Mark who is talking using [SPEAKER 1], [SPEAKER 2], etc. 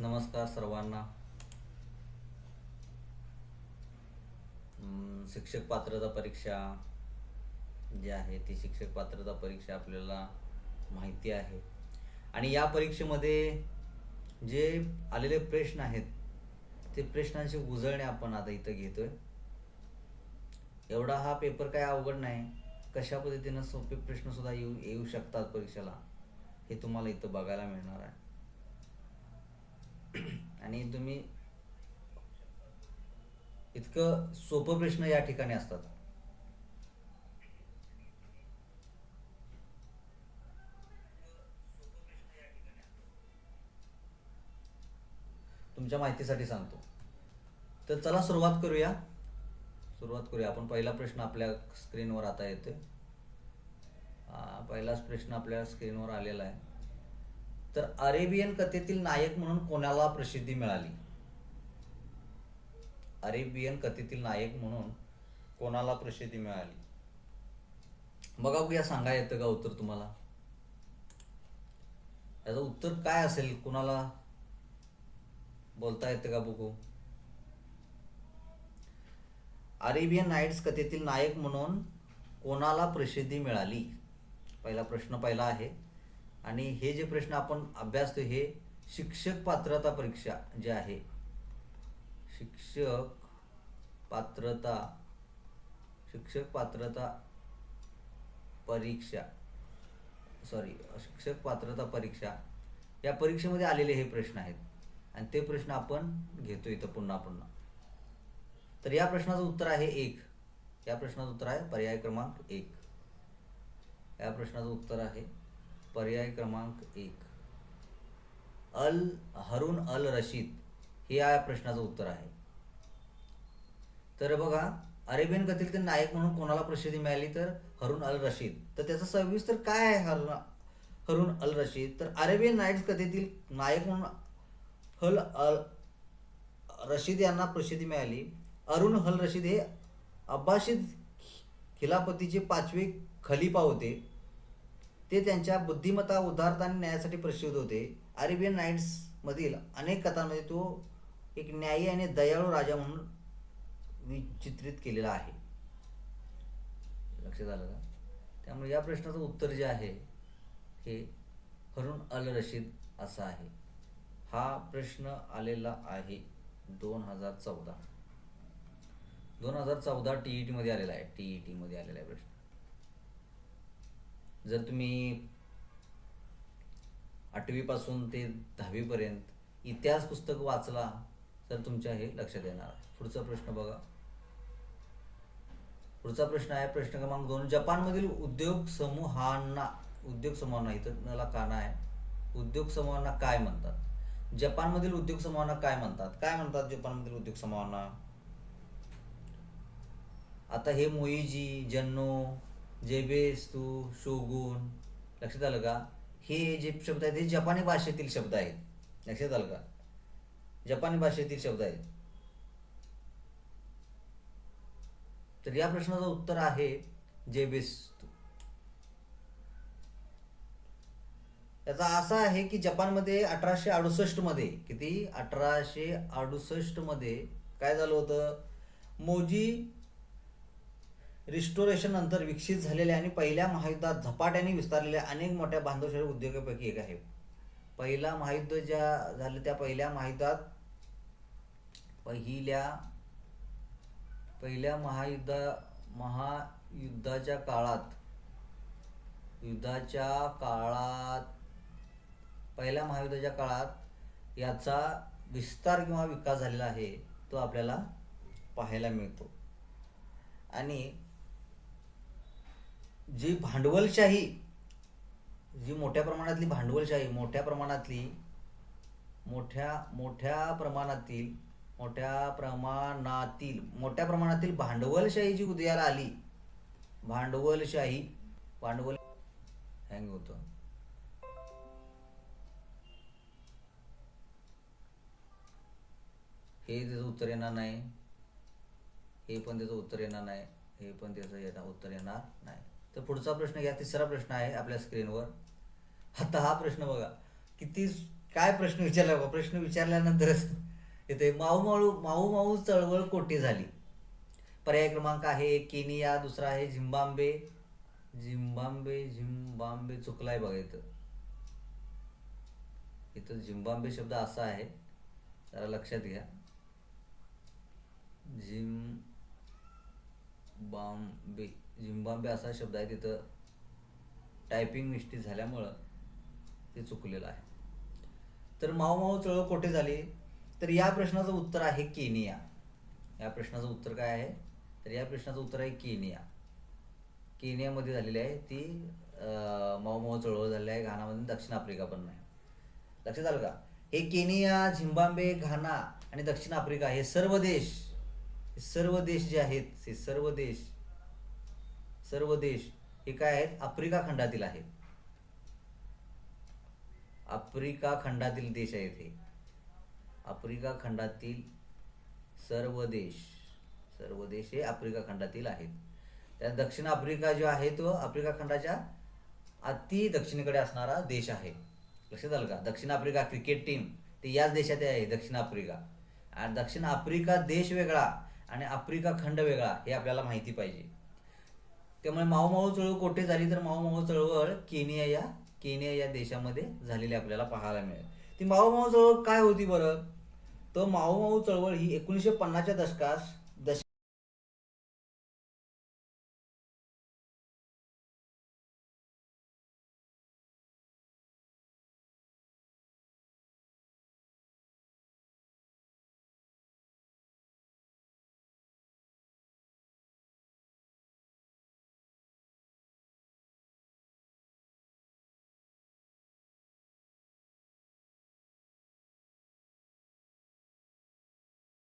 [SPEAKER 1] नमस्कार सर्वांना. शिक्षक पात्रता परीक्षा जी आहे ती शिक्षक पात्रता परीक्षा आपल्याला माहिती आहे. आणि या परीक्षेमध्ये जे आलेले प्रश्न आहेत ते प्रश्नांची उजळणे आपण आता इथं घेतोय. एवढा हा पेपर काय अवघड नाही. कशा पद्धतीनं सोपे प्रश्न सुद्धा येऊ येऊ शकतात परीक्षेला हे तुम्हाला इथं बघायला मिळणार आहे. आणि तुम्ही इतकं सोपं प्रश्न या ठिकाणी असतात. तुमच्या माहितीसाठी सांगतो. तर चला सुरुवात करूया. सुरुवात करूया. आपण पहिला प्रश्न आपल्या स्क्रीनवर आता येतोय. पहिलाच प्रश्न आपल्या स्क्रीनवर आलेला आहे. तर अरेबियन कथेतील नायक म्हणून कोणाला प्रसिद्धी मिळाली? अरेबियन कथेतील नायक म्हणून कोणाला प्रसिद्धी मिळाली? बघा हो, बघूया सांगा येतं का उत्तर तुम्हाला? याचं उत्तर काय असेल? कुणाला बोलता येतं का बघू? अरेबियन नाईट्स कथेतील नायक म्हणून कोणाला प्रसिद्धी मिळाली? पहिला प्रश्न पहिला आहे. आणि हे जे प्रश्न आपण अभ्यासतो हे शिक्षक पात्रता परीक्षा जे आहे शिक्षक पात्रता शिक्षक पात्रता परीक्षा सॉरी शिक्षक पात्रता परीक्षा या परीक्षेमध्ये आलेले हे प्रश्न आहेत. आणि ते प्रश्न आपण घेतो इथं पुन्हा पुन्हा. तर या प्रश्नाचं उत्तर आहे एक. या प्रश्नाचं उत्तर आहे पर्याय क्रमांक एक. या प्रश्नाचं उत्तर आहे पर्याय क्रमांक एक. अल हरुन अल रशीद हे या प्रश्नाचं उत्तर आहे. तर बघा अरेबियन कथेतील नायक म्हणून कोणाला प्रसिद्धी मिळाली तर हरुण अल रशीद. तर त्याचं सविस्तर काय आहे हरुण हरुण अल रशीद? तर अरेबियन नाईट्स कथेतील नायक म्हणून हल अल रशीद यांना प्रसिद्धी मिळाली. अरुण हल रशीद हे अब्बासिद खिलापतीचे पाचवे खलिफा होते. ते त्यांच्या बुद्धिमत्ता उदारता आणि न्यायासाठी प्रसिद्ध होते. अरेबियन नाईट्स मधील अनेक कथांमध्ये तो एक न्यायी आणि दयाळू राजा म्हणून विचित्रित केलेला आहे. लक्षात आलं का? त्यामुळे या प्रश्नाचं उत्तर जे आहे हे हरुण अल रशीद असं आहे. हा प्रश्न आलेला आहे दोन हजार चौदा. दोन हजार चौदा टी ई टीमध्ये आलेला आहे. टी ई टीमध्ये आलेला आहे प्रश्न. जर तुम्ही आठवीपासून ते दहावीपर्यंत इतिहास पुस्तक वाचला तर तुमच्या हे लक्षात येणार आहे. पुढचा प्रश्न बघा. पुढचा प्रश्न आहे प्रश्न क्रमांक दोन. जपानमधील उद्योग समूहांना उद्योग समूहांना इथं मला काना आहे उद्योग समूहांना काय म्हणतात? जपानमधील उद्योग समूहांना काय म्हणतात? काय म्हणतात जपानमधील उद्योग समूहांना? आता हे मोईजी जन्नो जेबेस्तू शोगुन लक्षात आलं का? हे जे शब्द आहेत हे जपानी भाषेतील शब्द आहेत. लक्षात आलं का? जपानी भाषेतील शब्द आहेत. तर या प्रश्नाचं उत्तर आहे जेबेस्तू याचा असा आहे की जपानमध्ये अठराशे अडुसष्टमध्ये किती? अठराशे अडुसष्टमध्ये काय झालं होतं? मोजी रिस्टोरेशन नंतर विकसित झालेल्या आणि पहिल्या महायुद्धात झपाट्याने विस्तारलेल्या अनेक मोठ्या बांधवशाही उद्योगापैकी एक आहे. पहिला महायुद्ध ज्या झालं त्या पहिल्या महायुद्धात पहिल्या पहिल्या महायुद्धा महायुद्धाच्या काळात युद्धाच्या काळात पहिल्या महायुद्धाच्या काळात याचा विस्तार किंवा विकास झालेला आहे तो आपल्याला पाहायला मिळतो. आणि जी भांडवलशाही जी मोठ्या प्रमाणातली भांडवलशाही मोठ्या प्रमाणातली मोठ्या मोठ्या प्रमाणातील मोठ्या प्रमाणातील मोठ्या प्रमाणातील भांडवलशाही जी उदयाला आली भांडवलशाही भांडवल हँग होतं. हे त्याचं उत्तर येणार नाही. हे पण त्याचं उत्तर येणार नाही. हे पण त्याचं येणार उत्तर येणार नाही. तर पुढचा प्रश्न घ्या तिसरा प्रश्न आहे आपल्या स्क्रीनवर. आता हा प्रश्न बघा. किती काय प्रश्न विचारला बघा. प्रश्न विचारल्यानंतरच येते माऊ माऊ माऊ माऊ चळवळ कोठे झाली? पर्याय क्रमांक आहे एक केनिया दुसरा आहे झिम्बाब्वे. झिम्बाब्वे झिम्बाब्वे चुकलाय बघा इथं. इथं झिम्बाब्वे शब्द असा आहे. जरा लक्षात घ्या. झिम झिम्बाब्वे असा शब्द आहे तिथं टायपिंग मिस्टेक झाल्यामुळं ते चुकलेलं आहे. तर माऊ चळवळ कोठे झाली? तर या प्रश्नाचं उत्तर आहे केनिया. या प्रश्नाचं उत्तर काय आहे? तर या प्रश्नाचं उत्तर आहे केनिया. केनियामध्ये झालेली आहे ती अं, माऊ चळवळ झालेली आहे घानामध्ये दक्षिण आफ्रिका पण नाही. लक्षात आलं का? हे केनिया झिम्बाब्वे घाना आणि दक्षिण आफ्रिका हे सर्व देश हे सर्व देश जे आहेत हे सर्व देश सर्व देश हे काय आहेत आफ्रिका खंडातील आहेत. आफ्रिका खंडातील देश आहेत हे. आफ्रिका खंडातील सर्व देश सर्व देश हे आफ्रिका खंडातील आहेत. त्या दक्षिण आफ्रिका जो आहे तो आफ्रिका खंडाच्या अति दक्षिणेकडे असणारा देश आहे. लक्षात आलं का? दक्षिण आफ्रिका क्रिकेट टीम ते याच देशात आहे दक्षिण आफ्रिका. आणि दक्षिण आफ्रिका देश वेगळा आणि आफ्रिका खंड वेगळा हे आपल्याला माहिती पाहिजे. त्यामुळे माऊ माऊ चळवळ कोठे झाली तर माऊ माऊ चळवळ केनिया या केनिया या देशामध्ये झालेली आपल्याला पाहायला मिळेल. ती माऊ चळवळ काय होती बरं? तर माऊ चळवळ ही एकोणीसशे पन्नासच्या दशकास